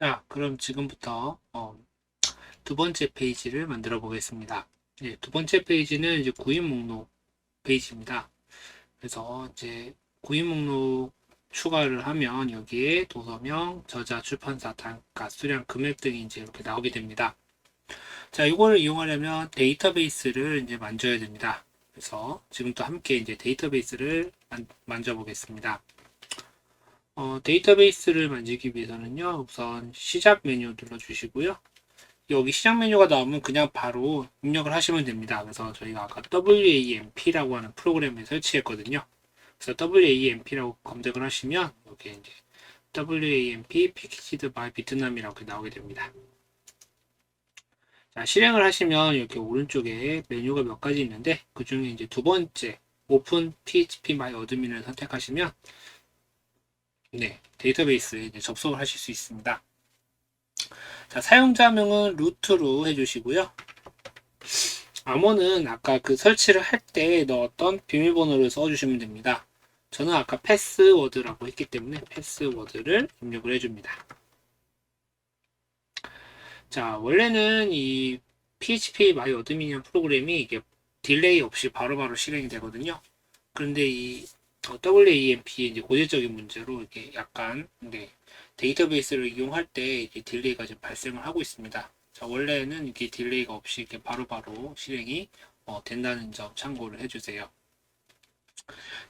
자, 그럼 지금부터 어, 두 번째 페이지를 만들어 보겠습니다. 예, 두 번째 페이지는 이제 구인 목록 페이지입니다. 그래서 이제 구인 목록 추가를 하면 여기에 도서명, 저자, 출판사, 단가, 수량, 금액 등이 이제 이렇게 나오게 됩니다. 자, 이거를 이용하려면 데이터베이스를 이제 만져야 됩니다. 그래서 지금부터 함께 이제 데이터베이스를 만, 만져 보겠습니다. 어, 데이터베이스를 만들기 위해서는요, 우선 시작 메뉴 눌러주시고요. 여기 시작 메뉴가 나오면 그냥 바로 입력을 하시면 됩니다. 그래서 저희가 아까 WAMP라고 하는 프로그램을 설치했거든요. 그래서 WAMP라고 검색을 하시면 여기 이제 WAMP by Vietnam이라고 이렇게 나오게 됩니다. 자, 실행을 하시면 이렇게 오른쪽에 메뉴가 몇 가지 있는데 그 중에 이제 두 번째 Open PHP My Admin을 선택하시면 네, 데이터베이스에 접속을 하실 수 있습니다. 자, 사용자명은 루트로 해주시고요. 암호는 아까 그 설치를 할 때 넣었던 비밀번호를 써주시면 됩니다. 저는 아까 패스워드라고 했기 때문에 패스워드를 입력을 해줍니다. 자, 원래는 이 PHP My 어드민이라는 프로그램이 이게 딜레이 없이 바로바로 실행이 되거든요. 그런데 이 어, WAMP 이제 고질적인 문제로 이게 약간 네, 데이터베이스를 이용할 때 이게 딜레이가 좀 발생을 하고 있습니다. 자, 원래는 이게 딜레이가 없이 이렇게 바로 바로 실행이 어, 된다는 점 참고를 해주세요.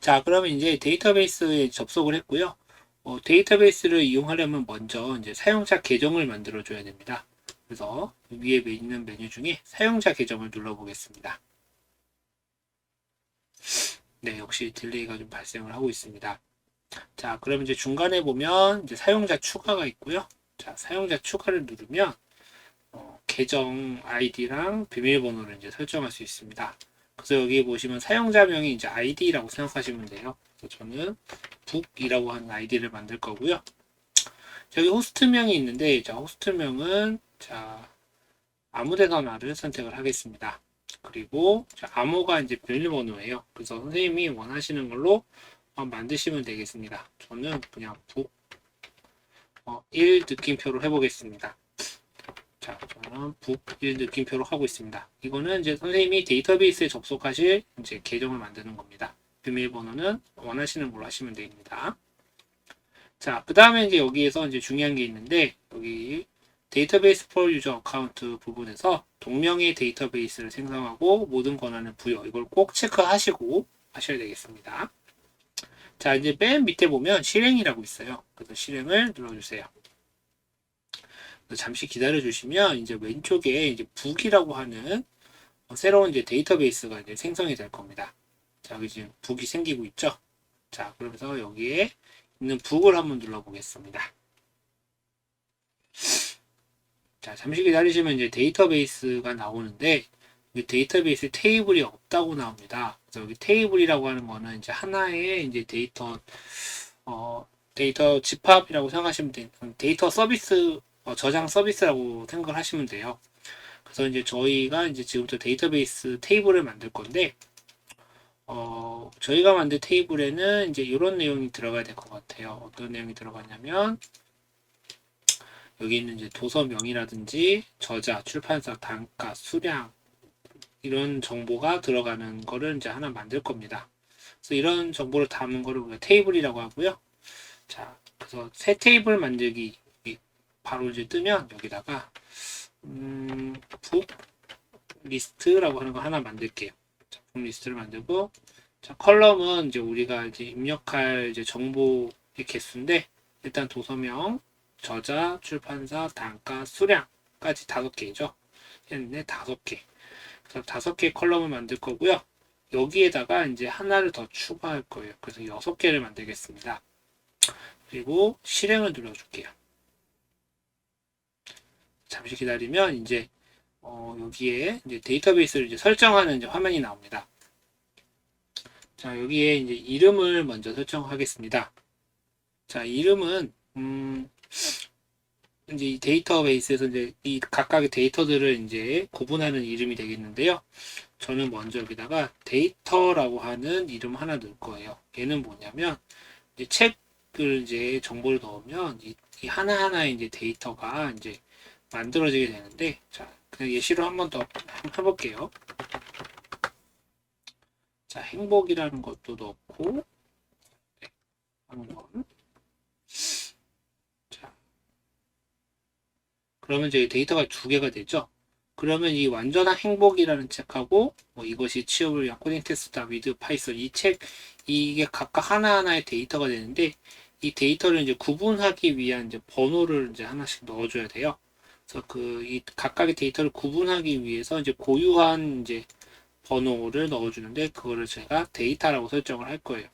자, 그러면 이제 데이터베이스에 접속을 했고요. 어, 데이터베이스를 이용하려면 먼저 이제 사용자 계정을 만들어 줘야 됩니다. 그래서 위에 있는 메뉴 중에 사용자 계정을 눌러 보겠습니다. 네, 역시 딜레이가 좀 발생을 하고 있습니다. 자, 그럼 이제 중간에 보면 이제 사용자 추가가 있고요. 자, 사용자 추가를 누르면 어, 계정 아이디랑 비밀번호를 이제 설정할 수 있습니다. 그래서 여기 보시면 사용자명이 이제 아이디라고 생각하시면 돼요. 그래서 저는 북이라고 하는 아이디를 만들 거고요. 여기 호스트명이 있는데, 자, 호스트명은 자 아무데나를 선택을 하겠습니다. 그리고 자, 암호가 이제 비밀번호예요. 그래서 선생님이 원하시는 걸로 어, 만드시면 되겠습니다. 저는 그냥 북 어, 1 느낌표로 해보겠습니다. 자, 저는 북1 느낌표로 하고 있습니다. 이거는 이제 선생님이 데이터베이스에 접속하실 이제 계정을 만드는 겁니다. 비밀번호는 원하시는 걸로 하시면 됩니다. 자, 그 다음에 이제 여기에서 이제 중요한 게 있는데, 여기 데이터베이스 for 유저 어카운트 부분에서 동명의 데이터베이스를 생성하고 모든 권한을 부여. 이걸 꼭 체크하시고 하셔야 되겠습니다. 자, 이제 맨 밑에 보면 실행이라고 있어요. 그래서 실행을 눌러주세요. 잠시 기다려 주시면 이제 왼쪽에 이제 북이라고 하는 새로운 이제 데이터베이스가 이제 생성이 될 겁니다. 자, 여기 지금 북이 생기고 있죠? 자, 그러면서 여기에 있는 북을 한번 눌러 보겠습니다. 자, 잠시 기다리시면 이제 데이터베이스가 나오는데 이 데이터베이스 테이블이 없다고 나옵니다. 그래서 여기 테이블이라고 하는 거는 이제 하나의 이제 데이터 어, 데이터 집합이라고 생각하시면 돼요. 데이터 서비스 어, 저장 서비스라고 생각을 하시면 돼요. 그래서 이제 저희가 이제 지금부터 데이터베이스 테이블을 만들 건데 어, 저희가 만든 테이블에는 이제 이런 내용이 들어가야 될 것 같아요. 어떤 내용이 들어가냐면 여기 있는 이제 도서명이라든지 저자, 출판사, 단가, 수량 이런 정보가 들어가는 거를 이제 하나 만들 겁니다. 그래서 이런 정보를 담은 거를 우리가 테이블이라고 하고요. 자, 그래서 새 테이블 만들기 바로 이제 뜨면 여기다가 음, 북 리스트라고 하는 거 하나 만들게요. 자, 북 리스트를 만들고 자, 컬럼은 이제 우리가 이제 입력할 이제 정보의 개수인데 일단 도서명, 저자, 출판사, 단가, 수량까지 다섯 개죠. 했는데 다섯 개. 그래서 다섯 개 컬럼을 만들 거고요. 여기에다가 이제 하나를 더 추가할 거예요. 그래서 여섯 개를 만들겠습니다. 그리고 실행을 눌러줄게요. 잠시 기다리면 이제 어, 여기에 이제 데이터베이스를 이제 설정하는 이제 화면이 나옵니다. 자 여기에 이제 이름을 먼저 설정하겠습니다. 자 이름은 음, 이제 이 데이터베이스에서 이제 이 각각의 데이터들을 이제 구분하는 이름이 되겠는데요. 저는 먼저 여기다가 데이터라고 하는 이름 하나 넣을 거예요. 얘는 뭐냐면 이제 책을 이제 정보를 넣으면 이, 이 하나하나의 이제 데이터가 이제 만들어지게 되는데 자 그냥 예시로 한 번 더 해볼게요. 자 행복이라는 것도 넣고 네, 한번 그러면 이제 데이터가 두 개가 되죠. 그러면 이 완전한 행복이라는 책하고 뭐 이것이 취업을 위한 코딩 테스트다 위드 파이썬 이 책 이게 각각 하나하나의 데이터가 되는데 이 데이터를 이제 구분하기 위한 이제 번호를 이제 하나씩 넣어줘야 돼요. 그래서 그 이 각각의 데이터를 구분하기 위해서 이제 고유한 이제 번호를 넣어주는데 그거를 제가 데이터라고 설정을 할 거예요.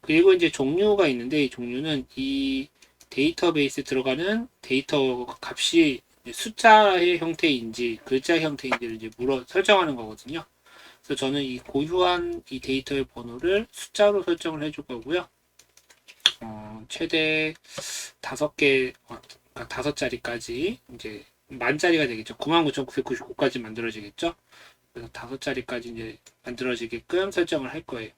그리고 이제 종류가 있는데 이 종류는 이 데이터베이스에 들어가는 데이터 값이 숫자의 형태인지 글자 형태인지를 이제 물어 설정하는 거거든요. 그래서 저는 이 고유한 이 데이터의 번호를 숫자로 설정을 해줄 거고요. 어, 최대 다섯 개, 어, 그러니까 다섯 자리까지 이제 만 자리가 되겠죠. 99,999까지 만들어지겠죠. 그래서 다섯 자리까지 이제 만들어지게끔 설정을 할 거예요.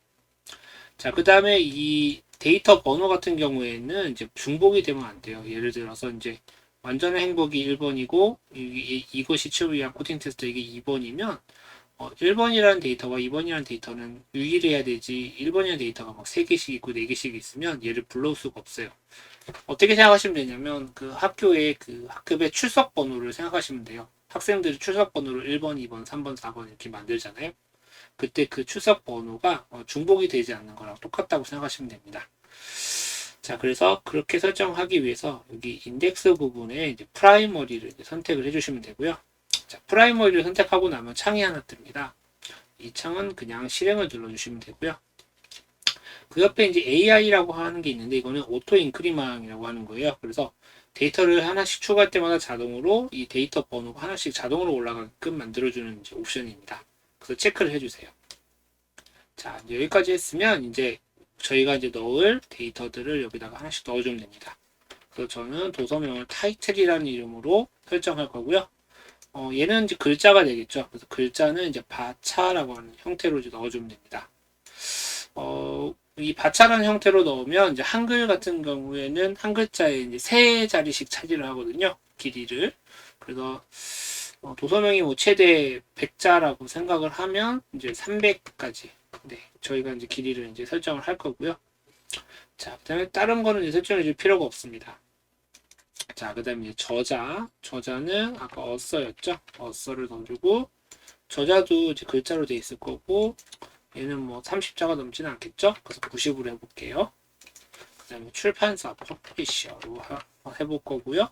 자, 그 다음에 이 데이터 번호 같은 경우에는 이제 중복이 되면 안 돼요. 예를 들어서 이제 완전한 행복이 1번이고 이, 이, 것이 위한 코딩 테스트 이게 2번이면 어, 1번이라는 데이터와 2번이라는 데이터는 유일해야 되지 1번이라는 데이터가 막 3개씩 있고 4개씩 있으면 얘를 불러올 수가 없어요. 어떻게 생각하시면 되냐면 그 학교의 그 학급의 출석 번호를 생각하시면 돼요. 학생들이 출석 번호를 1번, 2번, 3번, 4번 이렇게 만들잖아요. 그때 그 출석 번호가 어, 중복이 되지 않는 거랑 똑같다고 생각하시면 됩니다. 자, 그래서 그렇게 설정하기 위해서 여기 인덱스 부분에 이제 프라이머리를 이제 선택을 해주시면 되고요. 자, 프라이머리를 선택하고 나면 창이 하나 뜹니다. 이 창은 그냥 실행을 눌러주시면 되고요. 그 옆에 이제 AI라고 하는 게 있는데 이거는 오토 인크리망이라고 하는 거예요. 그래서 데이터를 하나씩 추가할 때마다 자동으로 이 데이터 번호가 하나씩 자동으로 올라가게끔 만들어주는 옵션입니다. 그래서 체크를 해주세요. 자, 이제 여기까지 했으면 이제 저희가 이제 넣을 데이터들을 여기다가 하나씩 넣어주면 됩니다. 그래서 저는 도서명을 타이틀이라는 이름으로 설정할 거고요. 어, 얘는 이제 글자가 되겠죠. 그래서 글자는 이제 바차라고 하는 형태로 이제 넣어주면 됩니다. 어, 이 바차라는 형태로 넣으면 이제 한글 같은 경우에는 한 글자에 이제 세 자리씩 차지를 하거든요. 길이를. 그래서 어, 도서명이 뭐 최대 100자라고 생각을 하면 이제 300까지 네, 저희가 이제 길이를 이제 설정을 할 거고요. 자, 그다음에 다른 거는 이제 설정해 줄 필요가 없습니다. 자, 그다음에 저자, 저자는 아까 어서였죠? 어서를 넣어주고 저자도 이제 글자로 돼 있을 거고 얘는 뭐 30자가 넘지는 않겠죠? 그래서 90으로 해볼게요. 그다음에 출판사 퍼블리셔로 해볼 거고요.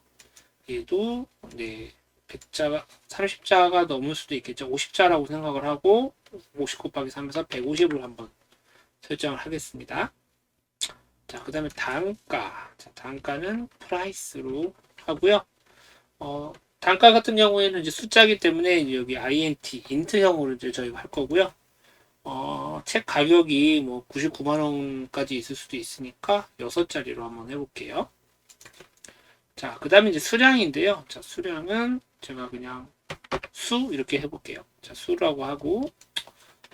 얘도 네 100자가 30자가 넘을 수도 있겠죠. 50자라고 생각을 하고 50 곱하기 3에서 150으로 한번 설정을 하겠습니다. 자, 그 다음에 단가. 자, 단가는 프라이스로 하고요. 어, 단가 같은 경우에는 이제 숫자기 때문에 여기 int, int형으로 이제 저희가 할 거고요. 어, 책 가격이 뭐 99만원까지 있을 수도 있으니까 6자리로 한번 해볼게요. 자, 그 다음에 이제 수량인데요. 자, 수량은 제가 그냥 수 이렇게 해볼게요. 자, 수라고 하고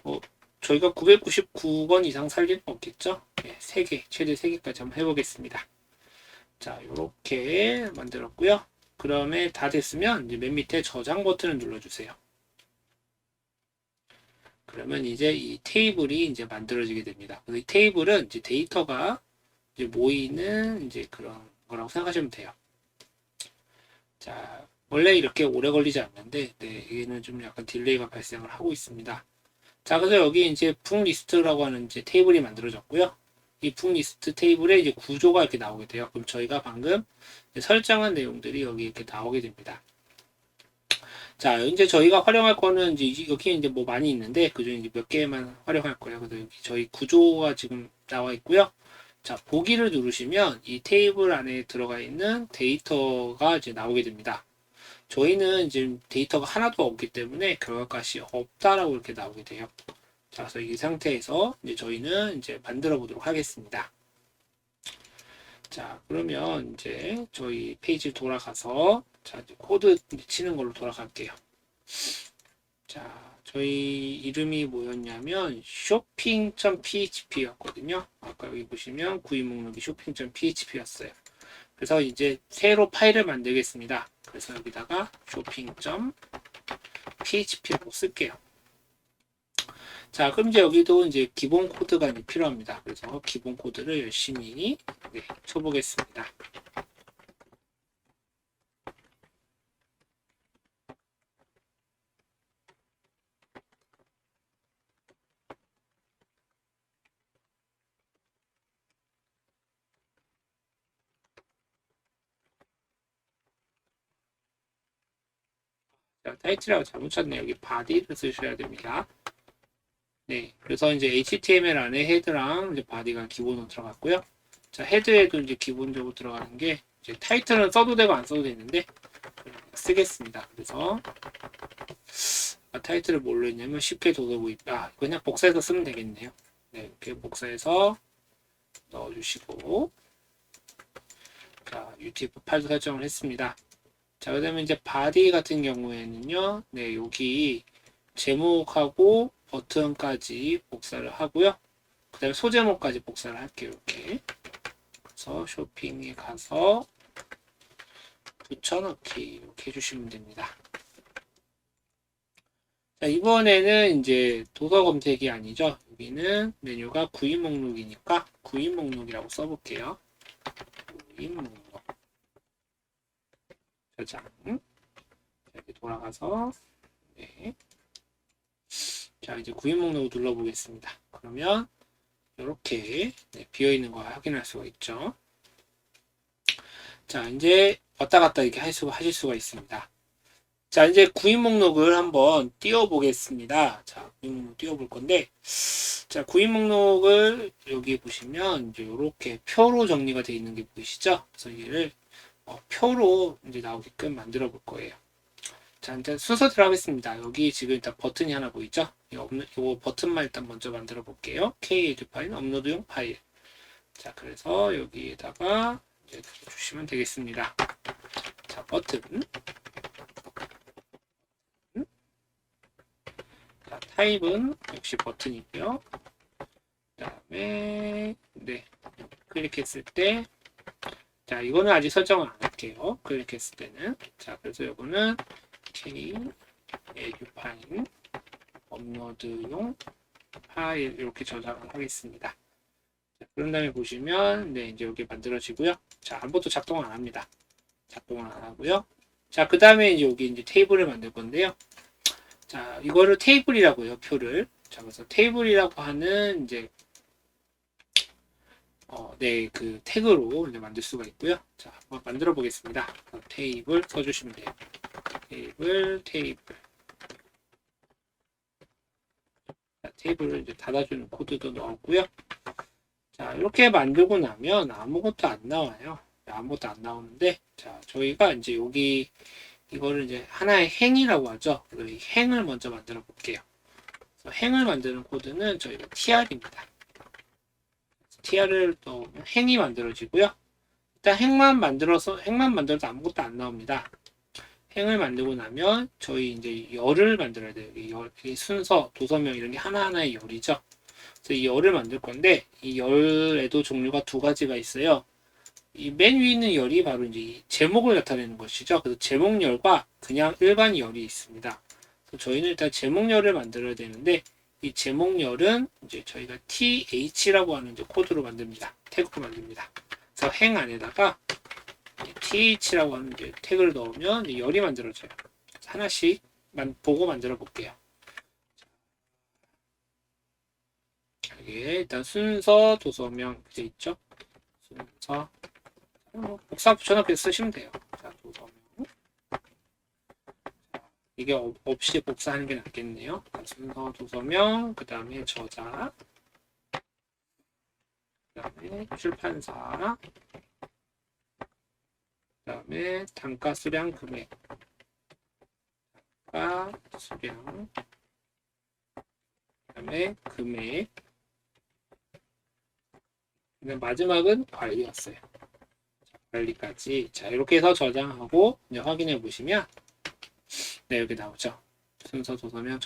어, 저희가 999번 이상 살 일은 없겠죠? 네, 3개, 최대 3개까지 한번 해보겠습니다. 자, 이렇게 만들었고요. 그다음에 다 됐으면 이제 맨 밑에 저장 버튼을 눌러주세요. 그러면 이제 이 테이블이 이제 만들어지게 됩니다. 이 테이블은 이제 데이터가 이제 모이는 이제 그런 거라고 생각하시면 돼요. 자, 원래 이렇게 오래 걸리지 않는데, 네, 얘는 좀 약간 딜레이가 발생을 하고 있습니다. 자, 그래서 여기 이제 북 리스트라고 하는 이제 테이블이 만들어졌고요. 이북 리스트 테이블에 이제 구조가 이렇게 나오게 돼요. 그럼 저희가 방금 설정한 내용들이 여기 이렇게 나오게 됩니다. 자, 이제 저희가 활용할 거는 이제 여기 이제 뭐 많이 있는데 그중에 이제 몇 개만 활용할 거예요. 그래서 여기 저희 구조가 지금 나와 있고요. 자, 보기를 누르시면 이 테이블 안에 들어가 있는 데이터가 이제 나오게 됩니다. 저희는 지금 데이터가 하나도 없기 때문에 결과값이 없다라고 이렇게 나오게 돼요. 자, 그래서 이 상태에서 이제 저희는 이제 만들어 보도록 하겠습니다. 자, 그러면 이제 저희 페이지 돌아가서 자, 코드 치는 걸로 돌아갈게요. 자, 저희 이름이 뭐였냐면 shopping.php였거든요. 아까 여기 보시면 구입 목록이 shopping.php였어요. 그래서 이제 새로 파일을 만들겠습니다. 그래서 여기다가 shopping.php라고 쓸게요. 자, 그럼 이제 여기도 이제 기본 코드가 필요합니다. 그래서 기본 코드를 열심히 네, 쳐보겠습니다. 타이틀하고 잘못 쳤네요. 여기 바디를 쓰셔야 됩니다. 네, 그래서 이제 HTML 안에 헤드랑 이제 바디가 기본으로 들어갔고요. 자, 헤드에도 이제 기본적으로 들어가는 게 이제 타이틀은 써도 되고 안 써도 되는데 쓰겠습니다. 그래서 아, 타이틀을 뭘로 했냐면 쉽게 돋아 보입니다. 그냥 복사해서 쓰면 되겠네요. 네, 이렇게 복사해서 넣어주시고 자, UTF-8도 설정을 했습니다. 자, 그 다음에 이제 바디 같은 경우에는요, 네, 여기 제목하고 버튼까지 복사를 하고요. 그 다음에 소제목까지 복사를 할게요. 이렇게. 그래서 쇼핑에 가서 붙여넣기 이렇게 해주시면 됩니다. 자, 이번에는 이제 도서 검색이 아니죠. 여기는 메뉴가 구입 목록이니까 구입 목록이라고 써볼게요. 구입 목록. 저장. 이렇게 돌아가서, 네. 자, 이제 구입 목록을 눌러보겠습니다. 그러면 이렇게 네, 비어 있는 거 확인할 수가 있죠. 자, 이제 왔다 갔다 이렇게 할 수가, 하실 수가 있습니다. 자, 이제 구입 목록을 한번 띄워 보겠습니다. 자, 구입 목록 띄워 볼 건데, 자, 구입 목록을 여기 보시면 이제 이렇게 표로 정리가 되어 있는 게 보이시죠? 그래서 얘를 어, 표로 이제 나오게끔 만들어 볼 거예요. 자, 일단 순서 들어가겠습니다. 여기 지금 일단 버튼이 하나 보이죠? 이 업로, 요 버튼만 일단 먼저 만들어 볼게요. KH 파일, 업로드용 파일. 자, 그래서 여기에다가 이제 주시면 되겠습니다. 자, 버튼. 자, 타입은 역시 버튼이고요. 그 다음에, 네. 클릭했을 때, 자, 이거는 아직 설정을 안 할게요. 클릭했을 때는. 자, 그래서 이거는 K 에듀 파일 업로드용 파일 이렇게 저장을 하겠습니다. 자, 그런 다음에 보시면 네 이제 여기 만들어지고요. 자 아무것도 작동을 안 합니다. 작동을 안 하고요. 자 그 다음에 이제 여기 이제 테이블을 만들 건데요. 자 이거를 테이블이라고 요 표를. 자 그래서 테이블이라고 하는 이제 어, 네, 그 태그로 이제 만들 수가 있고요. 자, 한번 만들어 보겠습니다. 테이블 써주시면 돼요. 테이블, 테이블. 자, 테이블을 이제 닫아주는 코드도 넣었고요. 자, 이렇게 만들고 나면 아무것도 안 나와요. 아무것도 안 나오는데, 자, 저희가 이제 여기 이거를 이제 하나의 행이라고 하죠. 이 행을 먼저 만들어 볼게요. 행을 만드는 코드는 저희가 tr입니다. Tr을 또 행이 만들어지고요. 일단 행만 만들어서 행만 만들어도 아무것도 안 나옵니다. 행을 만들고 나면 저희 이제 열을 만들어야 돼요. 이 열, 이 순서, 도서명 이런 게 하나하나의 열이죠. 그래서 이 열을 만들 건데 이 열에도 종류가 두 가지가 있어요. 이 맨 위에 있는 열이 바로 이제 이 제목을 나타내는 것이죠. 그래서 제목열과 그냥 일반 열이 있습니다. 그래서 저희는 일단 제목열을 만들어야 되는데 이 제목열은 이제 저희가 th라고 하는 이제 코드로 만듭니다. 태그로 만듭니다. 그래서 행 안에다가 th라고 하는 이제 태그를 넣으면 이제 열이 만들어져요. 하나씩 만, 보고 만들어 볼게요. 여기에 일단 순서 도서명 돼 있죠. 순서 뭐 복사 붙여넣기 쓰시면 돼요. 자, 도서명 이게 없- 없이 복사하는 게 낫겠네요. 순서 도서명, 그 다음에 저자, 그 다음에 출판사, 그 다음에 단가 수량 금액, 단가 수량, 그 다음에 금액, 마지막은 관리였어요. 관리까지 자 이렇게 해서 저장하고 확인해 보시면 네 여기 나오죠. 순서 도서명